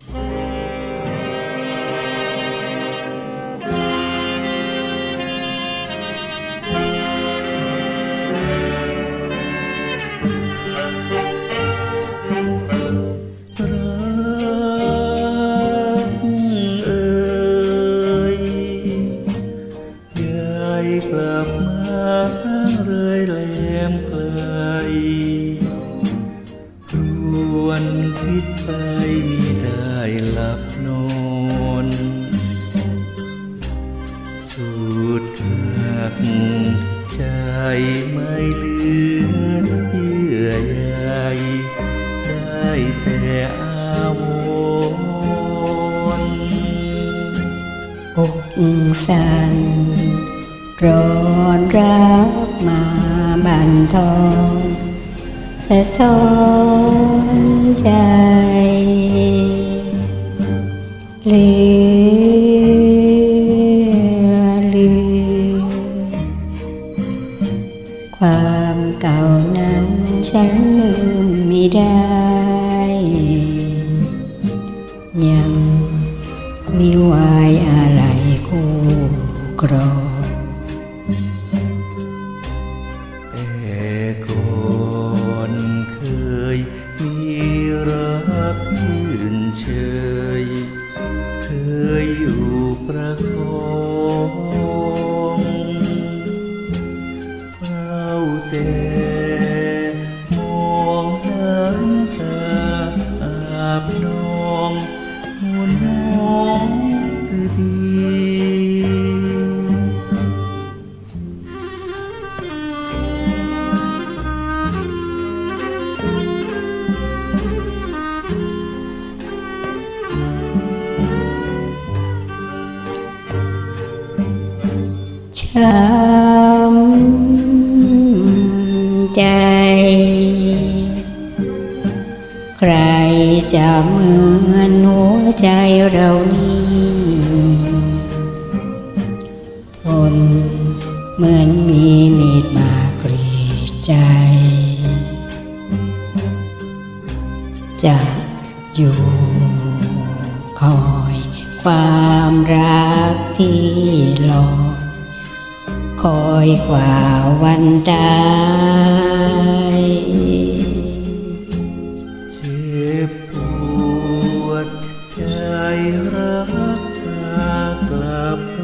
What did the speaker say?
รักเอ่ยยายกลับมาเลยแหลมไกล วนคิดไปมิได้หลับนอนสุดหักใจไม่เหลือเยื่อใยได้แต่อาวรณ์อกสั่นร้อนรับมาบันทอง สะท้อนใจหลือลืมความเก่านั้นฉันลืมไม่ได้ ยังมีวายอะไรคู่กรอง ยอยู่ประคองเฝ้าแต่มองน้ำตาอาบนอง ช้ำใจ ใครจะเหมือนหัวใจเรานี้ทนเหมือนมีมีดมากรีดใจ จะอยู่คอยความรักที่รอ คอยกว่าวันใาเจ็บปวดใจรักกลับ